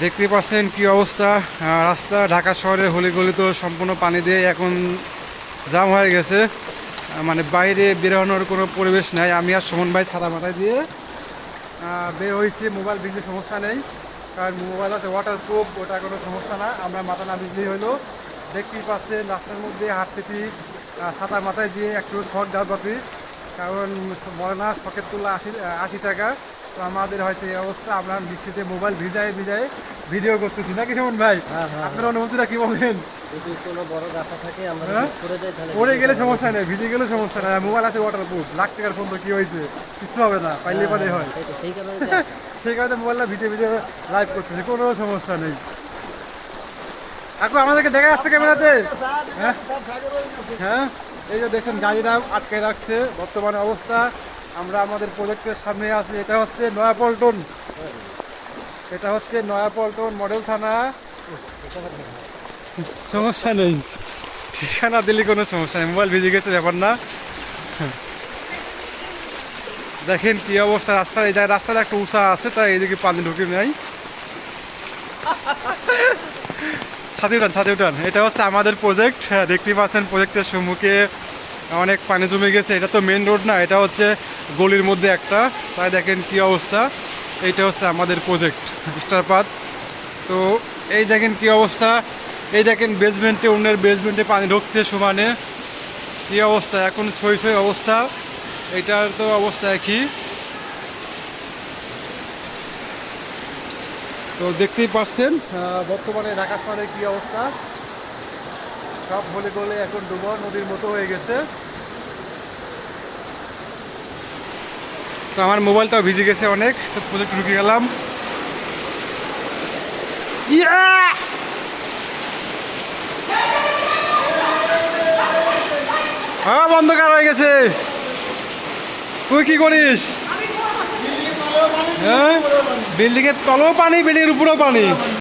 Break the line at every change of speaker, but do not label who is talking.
দেখতে পাচ্ছেন কি অবস্থা। রাস্তা ঢাকা শহরের হলিগলি তো সম্পূর্ণ পানি দিয়ে এখন জাম হয়ে গেছে। মানে বাইরে বেরোনোর কোনো পরিবেশ নাই। আমি আর সুমন ভাই ছাতা মাথায় দিয়ে বের হয়েছি। মোবাইল ভিজলে সমস্যা নেই, কারণ মোবাইল আছে ওয়াটার প্রুফ ওটা কোনো সমস্যা না। আমরা মাথা না ভিজলেই হলো দেখতেই পাচ্ছেন, রাস্তার মধ্যে হাঁটতেছি। ছাতা মাথায় দিয়ে একটু খড় ডাল পাতি কারণ বলে না শখের তুলা আশি আশি টাকা। তো আমাদের হয়তো এই অবস্থা আমরা বৃষ্টিতে মোবাইল ভিজায় ভিজায় ভিডিও করতেছি। নাকি সুমন ভাই?
হ্যাঁ, হ্যাঁ।
আপনার অনুভূতিটা কি বলবেন
যদি কোনো বড় গাছা থাকে আমরা
হ্যাঁ?
পড়ে যাই তাহলে
পড়ে গেলে সমস্যা নেই ভিজে গেলে সমস্যা নেই। মোবাইল আছে লাখ টাকার ফোন তো কি হয়েছে? কিছু হবে না পাইলে পারে হয়।
সেই তো, কারণে
সেই কারণে মোবাইলটা লাইভ করতেছে কোনো সমস্যা নেই। এখন আমাদেরকে দেখা যাচ্ছে ক্যামেরাতে? হ্যাঁ? হ্যাঁ? এই যে দেখেন গাড়িটা আটকে রাখছে বর্তমানে অবস্থা। আমরা আমাদের প্রজেক্টের সামনে আছি। এটা হচ্ছে নয়াপল্টন। এটা হচ্ছে নয়াপল্টন মডেল থানা। সমস্যা নেই। ঠিকানা দিলে কোনো সমস্যা নেই। মোবাইল ভিজে গেছে, ব্যাপার না। দেখেন কি অবস্থা। রাস্তার এই রাস্তার একটা উষা আছে, তাই এইদিকে পানি ঢুকে নেই। ছাদে উঠান ছাদে উঠান। এটা হচ্ছে আমাদের প্রজেক্ট। দেখতে পাচ্ছেন প্রজেক্টের সম্মুখে অনেক পানি জমে গেছে। এটা তো মেন রোড না, এটা হচ্ছে গলির মধ্যে একটা। তাই দেখেন কি অবস্থা। এইটা হচ্ছে আমাদের প্রজেক্ট স্টারপাত তো এই দেখেন কি অবস্থা। এই দেখেন বেসমেন্টে অন্যের বেসমেন্টে পানি ঢুকছে সমানে। কি অবস্থা? এখন ছই ছই অবস্থা। এটার তো অবস্থা একই। তো দেখতেই পাচ্ছেন বর্তমানে ঢাকা শহরে কি অবস্থা? সব গলে গলে এখন ডুবো নদীর মতো হয়ে গেছে। তো আমার মোবাইলটাও ভিজে গেছে অনেক, প্রজেক্ট ঢুকে গেলাম। হ্যাঁ বন্ধকার হয়ে গেছে। তুই কি করিস? হ্যাঁ? বিল্ডিং এর তলেও পানি বিল্ডিং এর উপরেও পানি।